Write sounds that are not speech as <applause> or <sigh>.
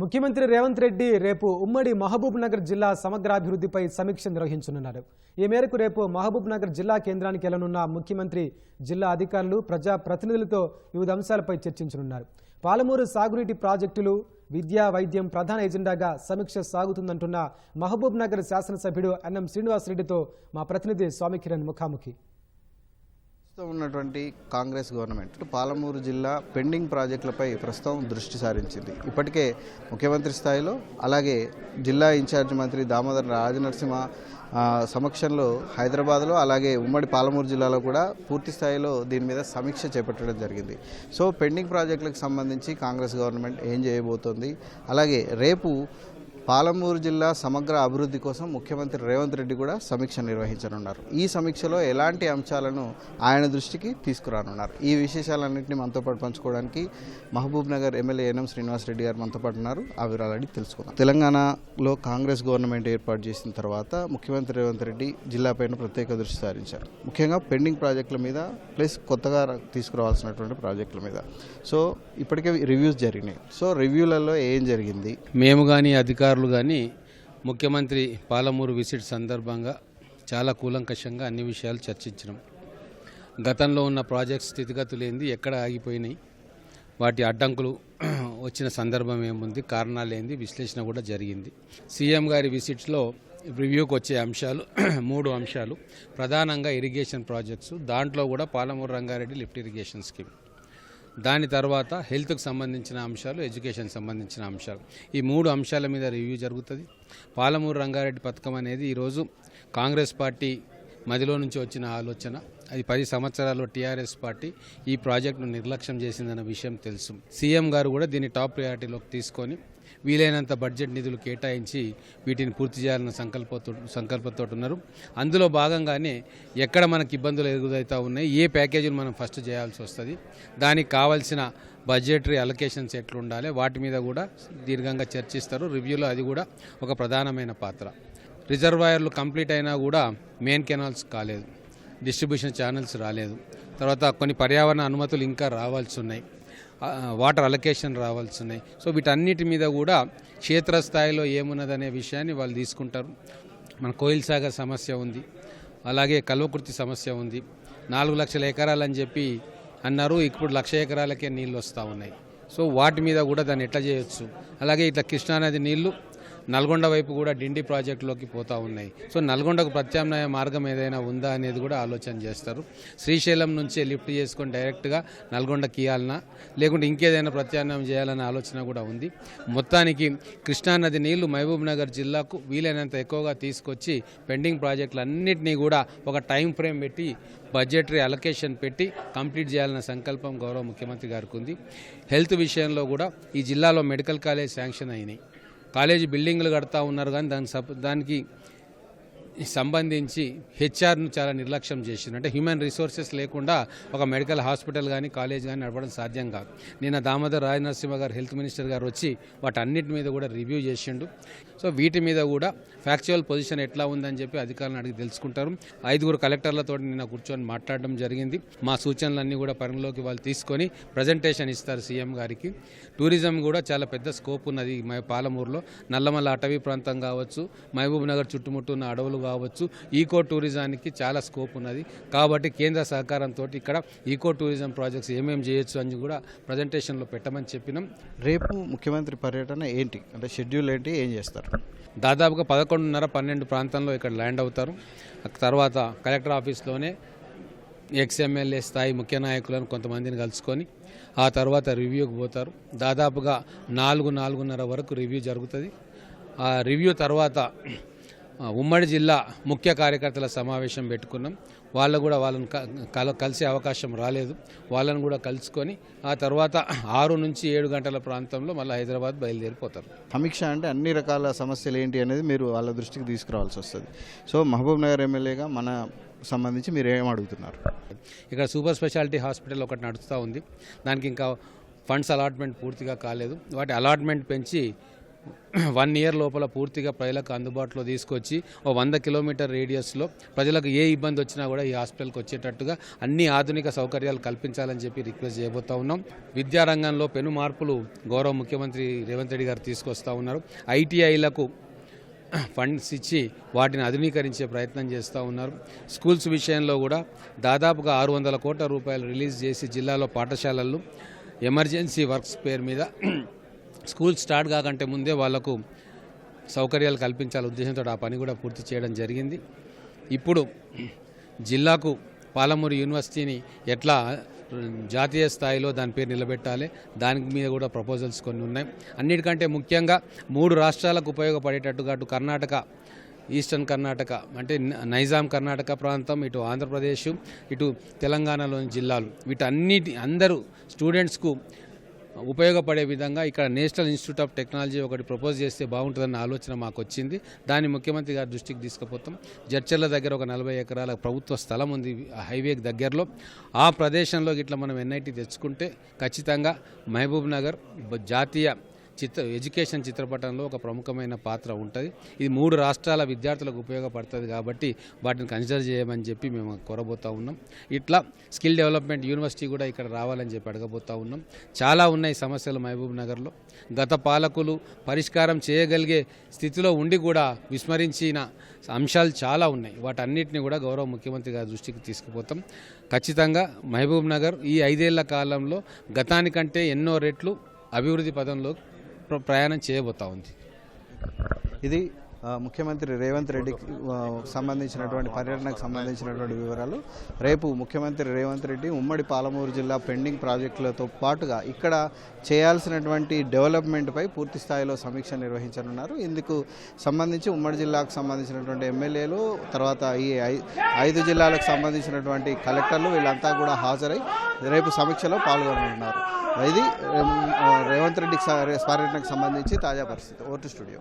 ముఖ్యమంత్రి రేవంత్ రెడ్డి రేపు ఉమ్మడి మహబూబ్ నగర్ జిల్లా సమగ్రాభివృద్ధిపై సమీక్ష నిర్వహించనున్నారు. ఈ మేరకు రేపు మహబూబ్ నగర్ జిల్లా కేంద్రానికి వెళ్ళనున్న ముఖ్యమంత్రి జిల్లా అధికారులు ప్రజా ప్రతినిధులతో వివిధ అంశాలపై చర్చించనున్నారు. పాలమూరు సాగునీటి ప్రాజెక్టులు విద్యా వైద్యం ప్రధాన ఎజెండాగా సమీక్ష సాగుతుందంటున్న మహబూబ్ నగర్ శాసనసభ్యుడు ఎన్ఎం శ్రీనివాసరెడ్డితో మా ప్రతినిధి స్వామి కిరణ్ ముఖాముఖి. ప్రస్తుతం ఉన్నటువంటి కాంగ్రెస్ గవర్నమెంట్ పాలమూరు జిల్లా పెండింగ్ ప్రాజెక్టులపై ప్రస్తుతం దృష్టి సారించింది. ఇప్పటికే ముఖ్యమంత్రి స్థాయిలో అలాగే జిల్లా ఇన్ఛార్జ్ మంత్రి దామోదర్ రాజనరసింహ సమక్షంలో హైదరాబాద్లో అలాగే ఉమ్మడి పాలమూరు జిల్లాలో కూడా పూర్తి స్థాయిలో దీని మీద సమీక్ష చేపట్టడం జరిగింది. సో పెండింగ్ ప్రాజెక్టులకు సంబంధించి కాంగ్రెస్ గవర్నమెంట్ ఏం చేయబోతోంది? అలాగే రేపు పాలమూరు జిల్లా సమగ్ర అభివృద్ధి కోసం ముఖ్యమంత్రి రేవంత్ రెడ్డి కూడా సమీక్ష నిర్వహించనున్నారు. ఈ సమీక్షలో ఎలాంటి అంశాలను ఆయన దృష్టికి తీసుకురానున్నారు. ఈ విశేషాలన్నింటినీ మనతో పాటు పంచుకోవడానికి మహబూబ్ నగర్ ఎమ్మెల్యే ఎన్ఎం శ్రీనివాసరెడ్డి గారు మనతో పాటు ఉన్నారు. ఆ వివరాలని తెలుసుకుందాం. తెలంగాణలో కాంగ్రెస్ గవర్నమెంట్ ఏర్పాటు చేసిన తర్వాత ముఖ్యమంత్రి రేవంత్ రెడ్డి జిల్లాపైన ప్రత్యేక దృష్టి సారించారు. ముఖ్యంగా పెండింగ్ ప్రాజెక్టుల మీద ప్లస్ కొత్తగా తీసుకురావాల్సినటువంటి ప్రాజెక్టుల మీద. సో ఇప్పటికే రివ్యూస్ జరిగినాయి. సో రివ్యూలలో ఏం జరిగింది? మేము కానీ అధికారులు కానీ ముఖ్యమంత్రి పాలమూరు విసిట్ సందర్భంగా చాలా కూలంకషంగా అన్ని విషయాలు చర్చించినాం. గతంలో ఉన్న ప్రాజెక్ట్ స్థితిగతులు ఏంది ఎక్కడ ఆగిపోయినాయి వాటి అడ్డంకులు <clears throat> వచ్చిన సందర్భం ఏముంది కారణాలు ఏంది విశ్లేషణ కూడా జరిగింది. సీఎం గారి విజిట్స్లో రివ్యూకి వచ్చే అంశాలు <clears throat> మూడు అంశాలు. ప్రధానంగా ఇరిగేషన్ ప్రాజెక్ట్స్ దాంట్లో కూడా Palamuru Rangareddy lift irrigation scheme. దాని తర్వాత హెల్త్కి సంబంధించిన అంశాలు ఎడ్యుకేషన్ సంబంధించిన అంశాలు. ఈ మూడు అంశాల మీద రివ్యూ జరుగుతుంది. పాలమూరు రంగారెడ్డి పథకం అనేది ఈరోజు కాంగ్రెస్ పార్టీ మదిలో నుంచి వచ్చిన ఆలోచన. అది పది సంవత్సరాల్లో టీఆర్ఎస్ పార్టీ ఈ ప్రాజెక్టును నిర్లక్ష్యం చేసిందన్న విషయం తెలుసు. సీఎం గారు కూడా దీన్ని టాప్ ప్రయారిటీలోకి తీసుకొని వీలైనంత బడ్జెట్ నిధులు కేటాయించి వీటిని పూర్తి చేయాలన్న సంకల్పంతో సంకల్పంతో ఉన్నారు. అందులో భాగంగానే ఎక్కడ మనకి ఇబ్బందులు ఎదుగుదవుతా ఉన్నాయి ఏ ప్యాకేజీలు మనం ఫస్ట్ చేయాల్సి వస్తుంది దానికి కావాల్సిన బడ్జెటరీ అలొకేషన్స్ ఎట్లుండాలి వాటి మీద కూడా దీర్ఘంగా చర్చిస్తారు. రివ్యూలో అది కూడా ఒక ప్రధానమైన పాత్ర. రిజర్వాయర్లు కంప్లీట్ అయినా కూడా మెయిన్ కెనాల్స్ కాలేదు డిస్ట్రిబ్యూషన్ ఛానల్స్ రాలేదు. తర్వాత కొన్ని పర్యావరణ అనుమతులు ఇంకా రావాల్సి ఉన్నాయి. వాటర్ అలొకేషన్ రావాల్సి ఉన్నాయి సో వీటన్నిటి మీద కూడా క్షేత్రస్థాయిలో ఏమున్నదనే విషయాన్ని వాళ్ళు తీసుకుంటారు. మన కోయిల్ సాగర్ సమస్య ఉంది. అలాగే కల్వకుర్తి సమస్య ఉంది. నాలుగు లక్షల ఎకరాలని చెప్పి అన్నారు. ఇప్పుడు లక్ష ఎకరాలకే నీళ్ళు వస్తూ ఉన్నాయి. సో వాటి మీద కూడా దాన్ని ఎట్లా చేయొచ్చు? అలాగే ఇట్లా కృష్ణానది నీళ్ళు నల్గొండ వైపు కూడా డిండి ప్రాజెక్టులోకి పోతా ఉన్నాయి. సో నల్గొండకు ప్రత్యామ్నాయ మార్గం ఏదైనా ఉందా అనేది కూడా ఆలోచన చేస్తారు. శ్రీశైలం నుంచే లిఫ్ట్ చేసుకొని డైరెక్ట్గా నల్గొండకి ఇవ్వాలన్నా లేకుంటే ఇంకేదైనా ప్రత్యామ్నాయం చేయాలనే ఆలోచన కూడా ఉంది. మొత్తానికి కృష్ణానది నీళ్ళు మహబూబ్నగర్ జిల్లాకు వీలైనంత ఎక్కువగా తీసుకొచ్చి పెండింగ్ ప్రాజెక్టులన్నింటినీ కూడా ఒక టైం ఫ్రేమ్ పెట్టి బడ్జెటరీ అలొకేషన్ పెట్టి కంప్లీట్ చేయాలన్న సంకల్పం గౌరవ ముఖ్యమంత్రి గారికి ఉంది. హెల్త్ విషయంలో కూడా ఈ జిల్లాలో మెడికల్ కాలేజ్ శాంక్షన్ అయినాయి. కాలేజీ బిల్డింగ్లు కడతా ఉన్నారు కానీ దానికి దానికి సంబంధించి హెచ్ఆర్ను చాలా నిర్లక్ష్యం చేసింది. అంటే హ్యూమన్ రిసోర్సెస్ లేకుండా ఒక మెడికల్ హాస్పిటల్ కానీ కాలేజ్ కానీ నడపడం సాధ్యం కాదు. నిన్న దామోదర్ రాజనరసింహ గారు హెల్త్ మినిస్టర్ గారు వచ్చి వాటన్నిటి మీద కూడా రివ్యూ చేసిండు. సో వీటి మీద కూడా ఫ్యాక్చువల్ పొజిషన్ ఎట్లా ఉందని చెప్పి అధికారులను అడిగి తెలుసుకుంటారు. ఐదుగురు కలెక్టర్లతో నిన్న కూర్చొని మాట్లాడడం జరిగింది. మా సూచనలన్నీ కూడా పరిగణలోకి వాళ్ళు తీసుకొని ప్రజెంటేషన్ ఇస్తారు సీఎం గారికి. టూరిజం కూడా చాలా పెద్ద స్కోప్ ఉన్నది మా పాలమూరులో. నల్లమల్ల అటవీ ప్రాంతం కావచ్చు మహబూబ్ నగర్ చుట్టుముట్టు ఉన్న అడవులు కావచ్చు. ఈకో టూరిజానికి చాలా స్కోప్ ఉన్నది. కాబట్టి కేంద్ర సహకారంతో ఇక్కడ ఈకో టూరిజం ప్రాజెక్ట్స్ ఏమేమి చేయొచ్చు అని కూడా ప్రజెంటేషన్లో పెట్టమని చెప్పినాం. రేపు ముఖ్యమంత్రి పర్యటన ఏంటి? అంటే షెడ్యూల్ ఏంటి? ఏం చేస్తారు? దాదాపుగా పదకొండున్నర పన్నెండు ప్రాంతంలో ఇక్కడ ల్యాండ్ అవుతారు. తర్వాత కలెక్టర్ ఆఫీస్లోనే ఎక్స్ఎమ్మెల్యే స్థాయి ముఖ్య నాయకులను కొంతమందిని కలుసుకొని ఆ తర్వాత రివ్యూకి పోతారు. దాదాపుగా నాలుగు నాలుగున్నర వరకు రివ్యూ జరుగుతుంది. ఆ రివ్యూ తర్వాత ఉమ్మడి జిల్లా ముఖ్య కార్యకర్తల సమావేశం పెట్టుకున్నాం. వాళ్ళు కూడా వాళ్ళని కల కలిసే అవకాశం రాలేదు. వాళ్ళని కూడా కలుసుకొని ఆ తర్వాత ఆరు నుంచి ఏడు గంటల ప్రాంతంలో మళ్ళీ హైదరాబాద్ బయలుదేరిపోతారు. సమీక్ష అంటే అన్ని రకాల సమస్యలు ఏంటి అనేది మీరు వాళ్ళ దృష్టికి తీసుకురావాల్సి వస్తుంది. సో మహబూబ్ నగర్ ఎమ్మెల్యేగా మన సంబంధించి మీరు ఏం అడుగుతున్నారు? ఇక్కడ సూపర్ స్పెషాలిటీ హాస్పిటల్ ఒకటి నడుస్తూ ఉంది. దానికి ఇంకా ఫండ్స్ అలాట్మెంట్ పూర్తిగా కాలేదు. వాటి అలాట్మెంట్ పెంచి వన్ ఇయర్ లోపల పూర్తిగా ప్రజలకు అందుబాటులో తీసుకొచ్చి ఓ వంద కిలోమీటర్ రేడియస్లో ప్రజలకు ఏ ఇబ్బంది వచ్చినా కూడా ఈ హాస్పిటల్కి వచ్చేటట్టుగా అన్ని ఆధునిక సౌకర్యాలు కల్పించాలని చెప్పి రిక్వెస్ట్ చేయబోతా ఉన్నాం. విద్యారంగంలో పెను మార్పులు గౌరవ ముఖ్యమంత్రి రేవంత్ రెడ్డి గారు తీసుకొస్తా ఉన్నారు. ఐటీఐలకు ఫండ్స్ ఇచ్చి వాటిని ఆధునీకరించే ప్రయత్నం చేస్తూ ఉన్నారు. స్కూల్స్ విషయంలో కూడా దాదాపుగా ఆరు వందల కోట్ల రూపాయలు రిలీజ్ చేసి జిల్లాలో పాఠశాలల్లో ఎమర్జెన్సీ వర్క్స్ పేరు మీద స్కూల్ స్టార్ట్ కాకంటే ముందే వాళ్ళకు సౌకర్యాలు కల్పించాల ఉద్దేశంతో ఆ పని కూడా పూర్తి చేయడం జరిగింది. ఇప్పుడు జిల్లాకు పాలమూరు యూనివర్సిటీని ఎట్లా జాతీయ స్థాయిలో దాని పేరు నిలబెట్టాలి దాని మీద కూడా ప్రపోజల్స్ కొన్ని ఉన్నాయి. అన్నిటికంటే ముఖ్యంగా మూడు రాష్ట్రాలకు ఉపయోగపడేటట్టుగా అటు కర్ణాటక ఈస్టర్న్ కర్ణాటక అంటే నైజాం కర్ణాటక ప్రాంతం ఇటు ఆంధ్రప్రదేశ్ ఇటు తెలంగాణలోని జిల్లాలు. వీటన్నిటి అందరూ స్టూడెంట్స్కు ఉపయోగపడే విధంగా ఇక్కడ నేషనల్ ఇన్స్టిట్యూట్ ఆఫ్ టెక్నాలజీ ఒకటి ప్రపోజ్ చేస్తే బాగుంటుందన్న ఆలోచన మాకు వచ్చింది. దాన్ని ముఖ్యమంత్రి గారి దృష్టికి తీసుకుపోతాం. జడ్చర్ల దగ్గర ఒక నలభై ఎకరాల ప్రభుత్వ స్థలం ఉంది హైవేకి దగ్గరలో. ఆ ప్రదేశంలో ఇట్లా మనం ఎన్ఐటి తెచ్చుకుంటే ఖచ్చితంగా మహబూబ్ నగర్ జాతీయ చిత్ర ఎడ్యుకేషన్ చిత్రపటంలో ఒక ప్రముఖమైన పాత్ర ఉంటుంది. ఇది మూడు రాష్ట్రాల విద్యార్థులకు ఉపయోగపడుతుంది కాబట్టి వాటిని కన్సిడర్ చేయమని చెప్పి మేము కోరబోతా ఉన్నాం. ఇట్లా స్కిల్ డెవలప్మెంట్ యూనివర్సిటీ కూడా ఇక్కడ రావాలని చెప్పి అడగబోతా ఉన్నాం. చాలా ఉన్నాయి సమస్యలు మహబూబ్ నగర్లో. గత పాలకులు పరిష్కారం చేయగలిగే స్థితిలో ఉండి కూడా విస్మరించిన అంశాలు చాలా ఉన్నాయి. వాటన్నిటిని కూడా గౌరవ ముఖ్యమంత్రి గారి దృష్టికి తీసుకుపోతాం. ఖచ్చితంగా మహబూబ్ నగర్ ఈ ఐదేళ్ళ కాలంలో గతానికంటే ఎన్నో రెట్లు అభివృద్ధి పదంలో ప్రయాణం చేయబోతా ఉంది. ఇది ముఖ్యమంత్రి రేవంత్ రెడ్డికి సంబంధించినటువంటి పర్యటనకు సంబంధించినటువంటి వివరాలు. రేపు ముఖ్యమంత్రి రేవంత్ రెడ్డి ఉమ్మడి పాలమూరు జిల్లా పెండింగ్ ప్రాజెక్టులతో పాటుగా ఇక్కడ చేయాల్సినటువంటి డెవలప్మెంట్పై పూర్తి స్థాయిలో సమీక్ష నిర్వహించనున్నారు. ఇందుకు సంబంధించి ఉమ్మడి జిల్లాకు సంబంధించినటువంటి ఎమ్మెల్యేలు తర్వాత ఈ ఐ- ఐదు జిల్లాలకు సంబంధించినటువంటి కలెక్టర్లు వీళ్ళంతా కూడా హాజరై రేపు సమీక్షలో పాల్గొననున్నారు. ఇది రేవంత్ రెడ్డికి పర్యటనకు సంబంధించి తాజా పరిస్థితి. ఓటు స్టూడియో.